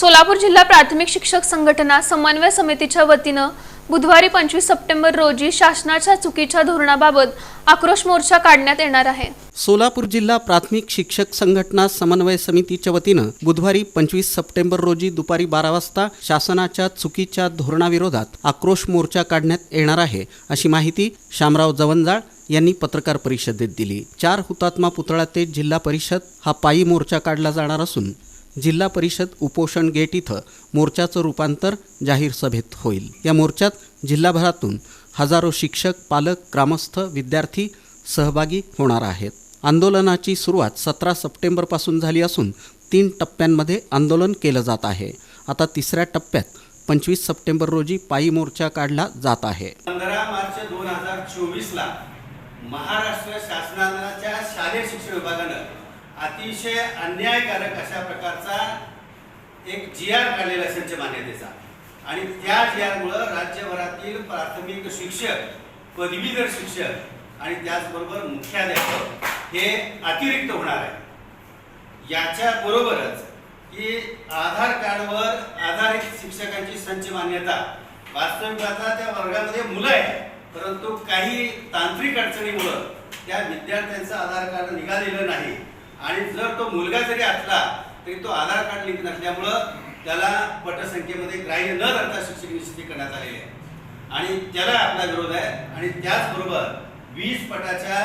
सोलापूर जिल्हा प्राथमिक शिक्षक संघटना समन्वय समितीच्या वतीनं बुधवारी पंचवीस सप्टेंबर रोजी शासनाच्या चुकीच्या धोरणाबाबत आक्रोश मोर्चा काढण्यात येणार आहे. सोलापूर जिल्हा प्राथमिक शिक्षक संघटना समन्वय समितीच्या वतीनं बुधवारी पंचवीस सप्टेंबर रोजी दुपारी बारा वाजता शासनाच्या चुकीच्या धोरणाविरोधात आक्रोश मोर्चा काढण्यात येणार आहे अशी माहिती शामराव जवंजाळ यांनी पत्रकार परिषदेत दिली. चार हुतात्मा पुतळा ते जिल्हा परिषद हा पायी मोर्चा काढला जाणार असून जिल्हा परिषद उपोषण गेट इथं मोर्चाचं रूपांतर जाहीर सभेत होईल. या मोर्चात जिल्हाभरातून हजारो शिक्षक पालक ग्रामस्थ विद्यार्थी सहभागी होणार आहेत. आंदोलनाची सुरुवात सतरा सप्टेंबरपासून झाली असून तीन टप्प्यांमध्ये आंदोलन केलं जात आहे. आता तिसऱ्या टप्प्यात पंचवीस सप्टेंबर रोजी पायी मोर्चा काढला जात आहे. पंधरा मार्च दोन हजार चोवीसला महाराष्ट्र शासनाच्या शालेय शिक्षण विभागानं अतिशय अन्यायकारक अशा प्रकारचा एक जी आर काढलेला आहे संच मान्यतेचा. आणि त्या जी आरमुळं राज्यभरातील प्राथमिक शिक्षक पदवीधर शिक्षक आणि त्याचबरोबर मुख्याध्यापक हे अतिरिक्त होणार आहे याच्या बरोबरच की आधार कार्डवर आधारित शिक्षकांची संच मान्यता वास्तविक आता त्या वर्गामध्ये मुलं आहे परंतु काही तांत्रिक अडचणीमुळं त्या विद्यार्थ्यांचं आधार कार्ड निघालेलं नाही. आणि जर तो मुलगा जरी असला तरी तो आधार कार्ड लिंक नसल्यामुळं त्याला पटसंख्येमध्ये ग्राह्य न धरता शिक्षक निश्चिती करण्यात आलेली आहे. आणि त्याला आपला विरोध आहे. आणि त्याचबरोबर वीस पटाच्या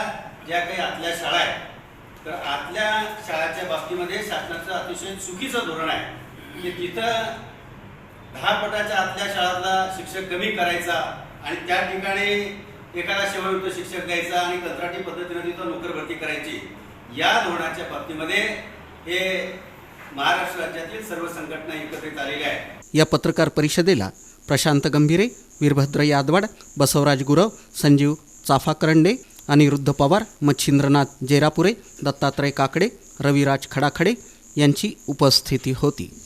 ज्या काही आतल्या शाळा आहेत तर आतल्या शाळाच्या बाबतीमध्ये शासनाचं अतिशय चुकीचं धोरण आहे. की तिथं दहा पटाच्या आतल्या शाळातला शिक्षक कमी करायचा आणि त्या ठिकाणी एखादा सेवायुक्त शिक्षक द्यायचा आणि कंत्राटी पद्धतीने तिथं नोकर भरती करायची. या धोरणाच्या बाबतीमध्ये हे महाराष्ट्र राज्यातील सर्व संघटना एकत्रित आलेल्या आहेत. या पत्रकार परिषदेला प्रशांत गंभीरे वीरभद्र यादवाड बसवराज गुरव संजीव चाफा चाफाकरंडे अनिरुद्ध पवार मच्छिंद्रनाथ जेरापुरे दत्तात्रय काकडे रविराज खडाखडे यांची उपस्थिती होती.